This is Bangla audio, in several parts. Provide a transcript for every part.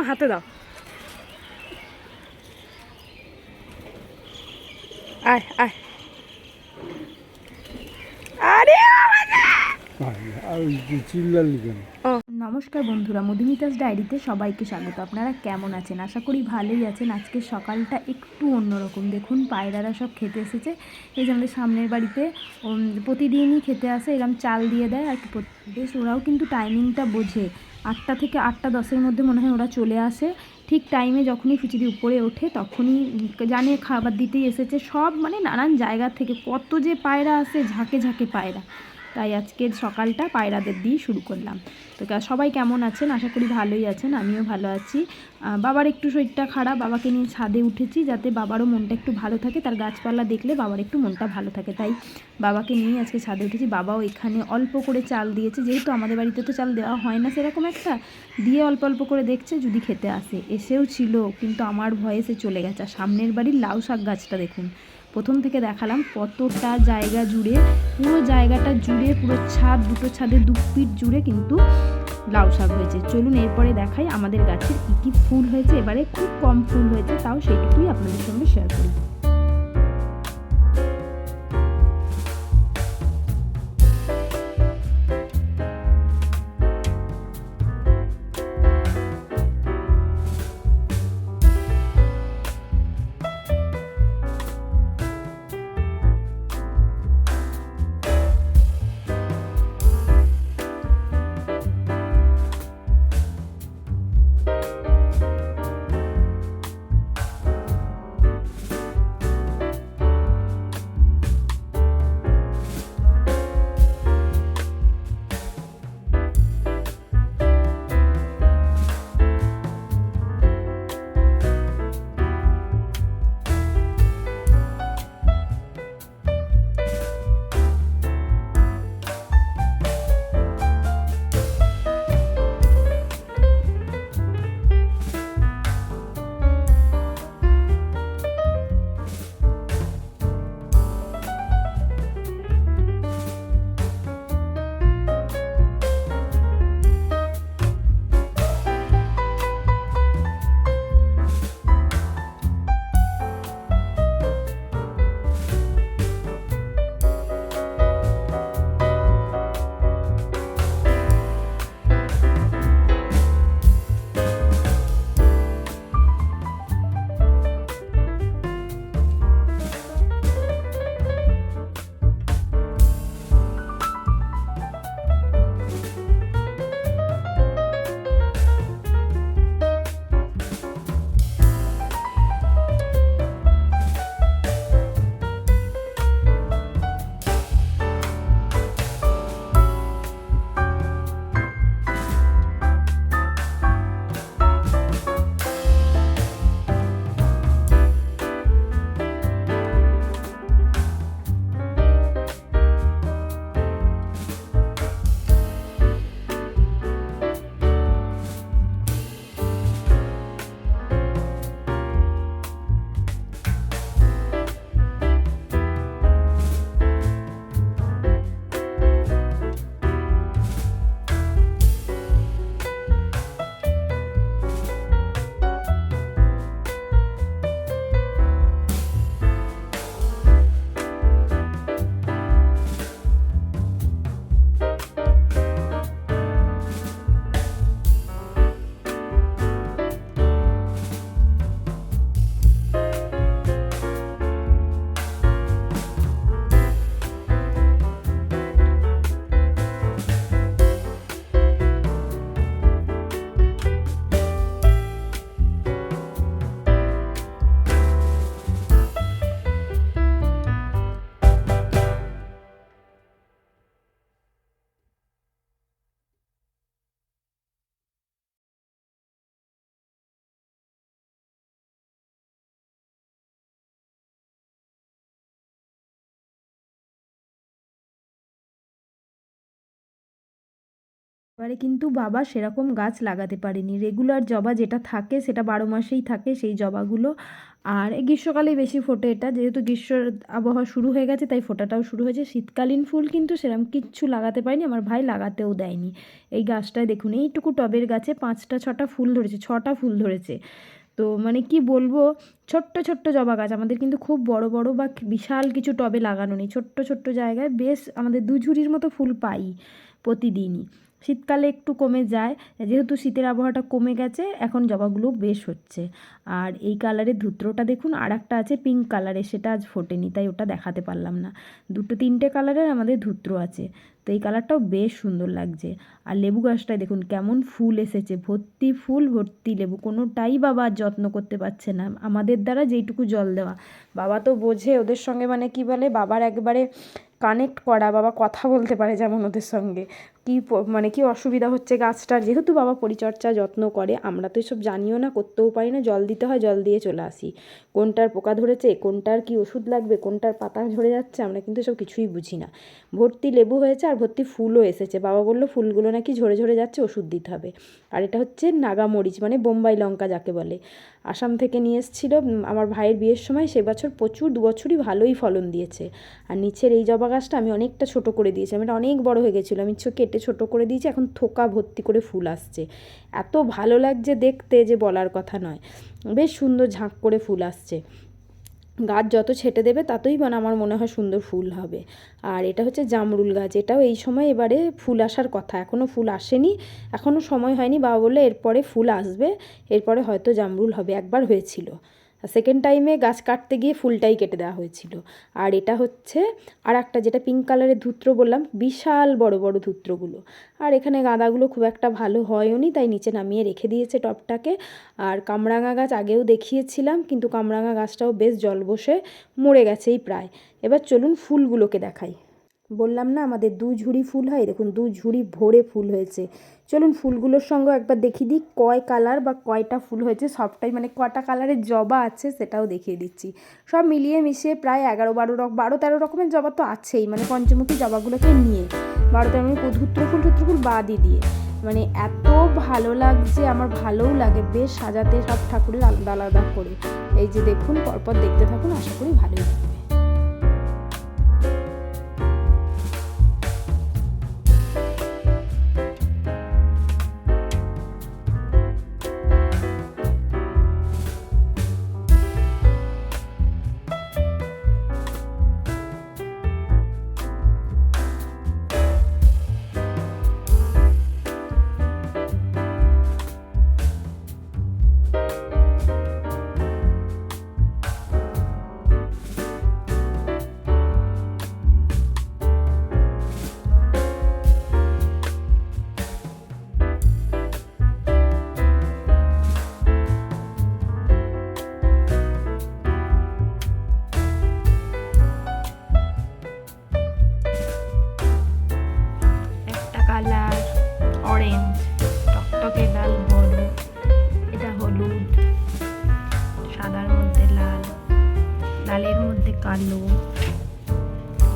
আমার হাতে দাও। আয় আয়। নমস্কার বন্ধুরা, মধুমিতাস ডায়েরিতে সবাইকে স্বাগত। আপনারা কেমন আছেন? আশা করি ভালোই আছেন। আজকে সকালটা একটু অন্যরকম। দেখুন, পায়রারা সব খেতে এসেছে। এই যে আমাদের সামনের বাড়িতে প্রতিদিনই খেতে আসে। এরকম চাল দিয়ে দেয় আর বেশ, ওরাও কিন্তু টাইমিংটা বোঝে। আটটা থেকে আটটা দশের মধ্যে মনে হয় ওরা চলে আসে। ঠিক টাইমে যখনই খিচুড়ি উপরে ওঠে, তখনই জানে খাবার দিতেই এসেছে। সব মানে নানান জায়গা থেকে, কত যে পায়রা আসে, ঝাঁকে ঝাঁকে পায়রা। তাই আজকে সকালটা পায়রাদের দিয়ে শুরু করলাম। তো সবাই কেমন আছেন? আশা করি ভালোই আছেন, আমিও ভালো আছি। বাবার একটু শরীরটা খারাপ, বাবাকে নিয়ে ছাদে উঠেছি যাতে বাবারও মনটা একটু ভালো থাকে, তার গাছপালা দেখলে বাবার একটু মনটা ভালো থাকে। তাই বাবাকে নিয়ে আজকে ছাদে উঠেছি, বাবাও এখানে অল্প করে চাল দিয়েছে, যেহেতু আমাদের বাড়িতে তো চাল দেওয়া হয় না সেরকম একটা, দিয়ে অল্প অল্প করে দেখছে যদি খেতে আসে। এসেও ছিল, কিন্তু আমার ভয়ে সে চলে গেছে। আর সামনের বাড়ির লাউ শাক গাছটা দেখুন প্রথম থেকে দেখালাম কতটা জায়গা জুড়ে, পুরো জায়গাটা জুড়ে, পুরো ছাদ, দুটো ছাদে দু ফিট জুড়ে কিন্তু লাউ শাক হয়েছে। চলুন এরপরে দেখাই আমাদের গাছের কী কী ফুল হয়েছে। এবারে খুব কম ফুল হয়েছে, তাও সেইটুকুই আপনাদের সঙ্গে শেয়ার করি। এবারে কিন্তু বাবা সেরকম গাছ লাগাতে পারেনি। রেগুলার জবা যেটা থাকে সেটা বারো মাসেই থাকে সেই জবাগুলো। আর গ্রীষ্মকালেই বেশি ফোটে এটা। যেহেতু গ্রীষ্মের আবহাওয়া শুরু হয়ে গেছে, তাই ফোটাটাও শুরু হয়েছে। শীতকালীন ফুল কিন্তু সেরকম কিচ্ছু লাগাতে পারিনি, আমার ভাই লাগাতেও দেয়নি। এই গাছটায় দেখুন, এইটুকু টবের গাছে পাঁচটা, ছটা ফুল ধরেছে, ছটা ফুল ধরেছে। তো মানে কি বলব, ছোট্ট ছোট্ট জবা গাছ। আমাদের কিন্তু খুব বড় বড় বা বিশাল কিছু টবে লাগানো নেই। ছোট্ট ছোট্ট জায়গায় বেশ আমাদের দুঝুরির মতো ফুল পাই প্রতিদিনই। শীতকালে একটু কমে যায়, যেহেতু শীতের আবহাওয়াটা কমে গেছে, এখন জবাগুলো বেশ হচ্ছে। আর এই কালারের ধুত্রটা দেখুন আর একটা আছে পিঙ্ক কালারের সেটা আজ ফোটেনি, তাই ওটা দেখাতে পারলাম না। দুটো তিনটে কালারের আমাদের ধুত্র আছে, তো এই কালারটাও বেশ সুন্দর লাগছে। আর লেবু গাছটায় দেখুন, কেমন ফুল এসেছে, ভর্তি ফুল, ভর্তি লেবু, কোনোটাই বাবা যত্ন করতে পারছে না। আমাদের দ্বারা যেইটুকু জল দেওয়া। বাবা তো বোঝে ওদের সঙ্গে মানে কি বলে, বাবার একবারে কানেক্ট করা, বাবা কথা বলতে পারে যেমন ওদের সঙ্গে। কী মানে কি অসুবিধা হচ্ছে গাছটার? যেহেতু বাবা পরিচর্যা যত্ন করে, আমরা তো এসব জানিও না, করতেও পারি না, জল দিতে হয়, জল দিয়ে চলে আসি। কোনটার পোকা ধরেছে, কোনটার কি ওষুধ লাগবে, কোনটার পাতা ঝরে যাচ্ছে, আমরা কিন্তু এসব কিছুই বুঝি না। ভর্তি লেবু হয়েছে আর ভর্তি ফুলও এসেছে। বাবা বলল, ফুলগুলো নাকি ঝরে ঝরে যাচ্ছে, ওষুধ দিতে হবে। আর এটা হচ্ছে নাগামরিচ মানে বোম্বাই লঙ্কা যাকে বলে। আসাম থেকে নিয়ে এসেছিল আমার ভাইয়ের বিয়ের সময়, সে বছর প্রচুর, দু বছরই ভালোই ফলন দিয়েছে। আর নিচের এই জবা গাছটা আমি অনেকটা ছোট করে দিয়েছিলাম এটা অনেক বড় হয়ে গেছিল, আমি ছো- কেটে ছোট করে দিয়েছি, এখন থোকা ভর্তি করে ফুল আসছে। এত ভালো লাগছে দেখতে যে বলার কথা নয়। বেশ সুন্দর ঝাঁক করে ফুল আসছে। গাছ যত ছেটে দেবে ততই মানে আমার মনে হয় সুন্দর ফুল হবে। আর এটা হচ্ছে জামরুল গাছ, এটাও এই সময় এবারে ফুল আসার কথা। এখনও ফুল আসেনি এখনও সময় হয়নি। বাবা বললে এরপরে ফুল আসবে, এরপরে হয়তো জামরুল হবে, একবার হয়েছিল। সেকেন্ড টাইমে গাছ কাটতে গিয়ে ফুলটাই কেটে দেওয়া হয়েছিল। আর এটা হচ্ছে আর একটা যেটা পিঙ্ক কালারের ধূত্র বললাম, বিশাল বড় বড় ধূত্রগুলো। আর এখানে গাঁদাগুলো খুব একটা ভালো হয়ওনি তাই নিচে নামিয়ে রেখে দিয়েছে টবটাকে আর কামরাঙা গাছ আগেও দেখিয়েছিলাম, কিন্তু কামরাঙা গাছটাও বেশ জল বসে মরে গেছেই প্রায়। এবার চলুন ফুলগুলোকে দেখাই। বললাম না, আমাদের দু ঝুড়ি ফুল হয়, দেখুন দু ঝুড়ি ভরে ফুল হয়েছে। চলুন ফুলগুলোর সঙ্গে একবার দেখিয়ে দিই, কয় কালার বা কয়টা ফুল হয়েছে, সবটাই মানে কটা কালারের জবা আছে সেটাও দেখিয়ে দিচ্ছি। সব মিলিয়ে মিশিয়ে প্রায় এগারো বারো বারো তেরো রকমের জবা তো আছেই মানে পঞ্চমুখী জবাগুলোকে নিয়ে। বারো তেরো ধূত্র ফুল ধূত্র ফুল বাদই দিয়ে। মানে এত ভালো লাগছে, আমার ভালোও লাগে, বেশ সাজাতে সব ঠাকুরের আলাদা আলাদা করে। এই যে দেখুন, পরপর দেখতে থাকুন, আশা করি ভালোই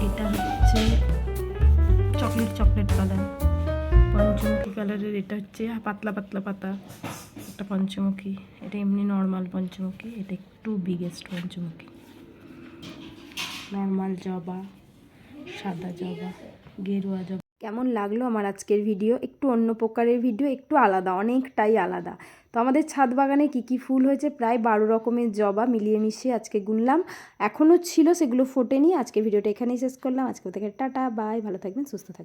এটা হচ্ছে চকলেট চকলেট কালার পঞ্চমুখী কালারের এটা হচ্ছে পাতলা পাতলা পাতা। একটা পঞ্চমুখী। এটা এমনি নর্মাল পঞ্চমুখী। এটা একটু বিগেস্ট পঞ্চমুখী। নর্মাল জবা, সাদা জবা, গেরুয়া জবা। কেমন লাগল আমার আজকের ভিডিও একটু অন্য প্রকারের ভিডিও একটু আলাদা, অনেকটাই আলাদা। তো আমাদের ছাদ বাগানে কী কী ফুল হয়েছে? প্রায় বারো রকমের জবা মিলিয়ে মিশিয়ে আজকে গুনলাম। এখনও ছিল, সেগুলো ফোটেনি। আজকে ভিডিওটা এখানেই শেষ করলাম। আজকে থেকে টাটা বাই ভালো থাকবেন, সুস্থ থাকবেন।